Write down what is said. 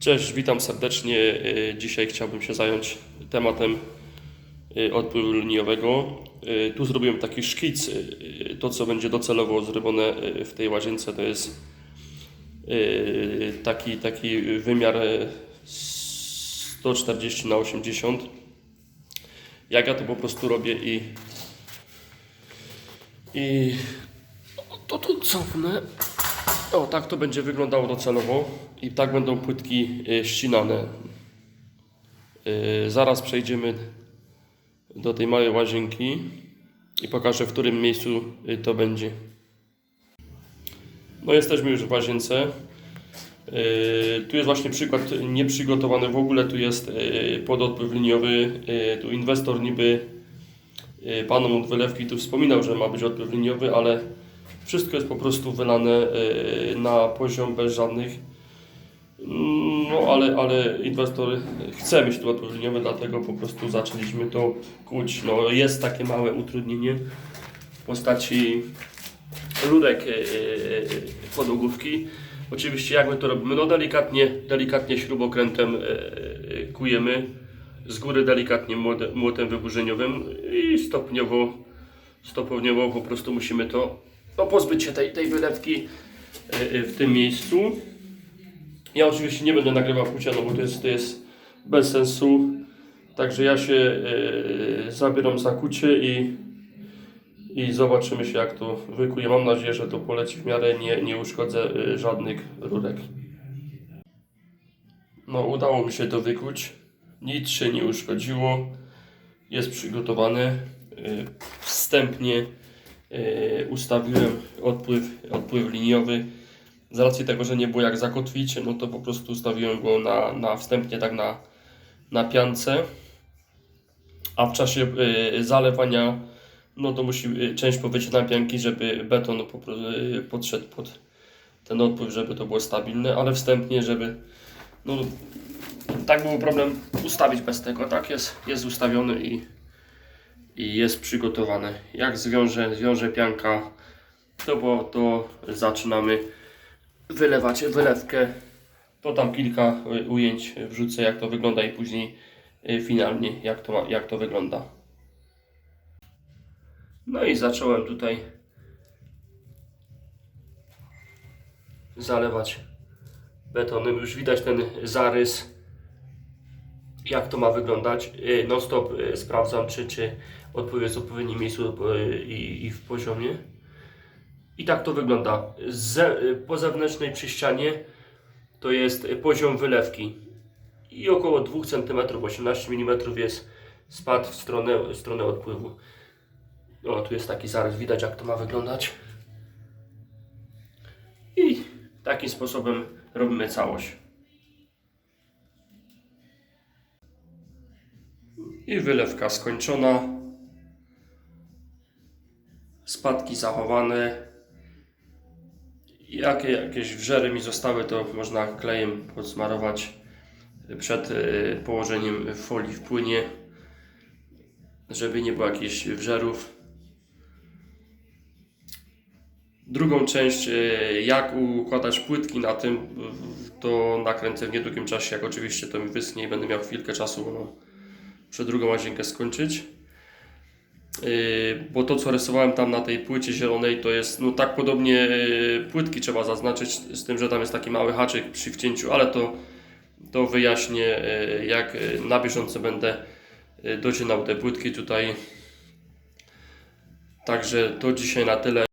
Cześć, witam serdecznie. Y, Dzisiaj chciałbym się zająć tematem y, odpływu liniowego. Y, Tu zrobiłem taki szkic. To, co będzie docelowo zrobione w tej łazience, to jest taki, taki wymiar y, 140 na 80. Jak ja to po prostu robię i, i to tu cofnę. O, tak to będzie wyglądało docelowo i tak będą płytki y, ścinane. Y, Zaraz przejdziemy do tej małej łazienki i pokażę, w którym miejscu y, to będzie. No jesteśmy już w łazience. Tu jest właśnie przykład nieprzygotowany w ogóle. Tu jest pododpływ liniowy. Tu inwestor niby panom od wylewki tu wspominał, że ma być odpływ liniowy, ale wszystko jest po prostu wylane y, na poziom bez żadnych. Mm, No ale, ale inwestor chce mieć tu odpływ liniowy, dlatego po prostu zaczęliśmy to kuć. No jest takie małe utrudnienie w postaci rurek y, y, podłogówki. Oczywiście jak my to robimy? No delikatnie, delikatnie śrubokrętem kujemy z góry delikatnie młotem wyburzeniowym i stopniowo, stopniowo po prostu musimy to no, pozbyć się tej, tej wylewki y, y, w tym miejscu. Ja oczywiście nie będę nagrywał kucia, no bo to jest, to jest bez sensu. Także ja się y, zabieram za kucie i, i zobaczymy się jak to wykuje. Mam nadzieję, że to poleci w miarę, nie, nie uszkodzę żadnych rurek. No udało mi się to wykuć. Nic się nie uszkodziło. Jest przygotowane. Y, Wstępnie ustawiłem odpływ, odpływ liniowy. Z racji tego, że nie było jak zakotwić, no to po prostu ustawiłem go na, na wstępnie tak na, na piance. A w czasie y, zalewania, no to musi y, część powycinać pianki, żeby beton po, podszedł pod ten odpływ, żeby to było stabilne, ale wstępnie, żeby no, tak był problem ustawić bez tego, tak jest, jest ustawiony i, i jest przygotowany. Jak zwiąże, zwiąże pianka, to, bo, to zaczynamy wylewać wylewkę. To tam kilka y, ujęć wrzucę, jak to wygląda i później y, finalnie, jak to, jak to wygląda. No i zacząłem tutaj zalewać betonem. Już widać ten zarys, jak to ma wyglądać. Y, Non stop sprawdzam, czy, czy odpływ jest w odpowiednim miejscu y, i, i w poziomie. I tak to wygląda. Ze, po zewnętrznej przy ścianie to jest poziom wylewki. I około 2 cm, 18 mm jest spad w stronę, w stronę odpływu. O, tu jest taki zarys, widać jak to ma wyglądać. I takim sposobem robimy całość. I wylewka skończona. Spadki zachowane. Jakie jakieś wrzery mi zostały, to można klejem podsmarować przed y, położeniem folii w płynie, żeby nie było jakichś wrzerów. Drugą część, y, jak układać płytki na tym, to nakręcę w niedługim czasie, jak oczywiście to mi wyschnie i będę miał chwilkę czasu, no, przed drugą łazienkę skończyć. Yy, bo to co rysowałem tam na tej płycie zielonej to jest no tak podobnie yy, płytki trzeba zaznaczyć z tym, że tam jest taki mały haczyk przy wcięciu, ale to, to wyjaśnię yy, jak na bieżąco będę docinał te płytki tutaj. Także to dzisiaj na tyle.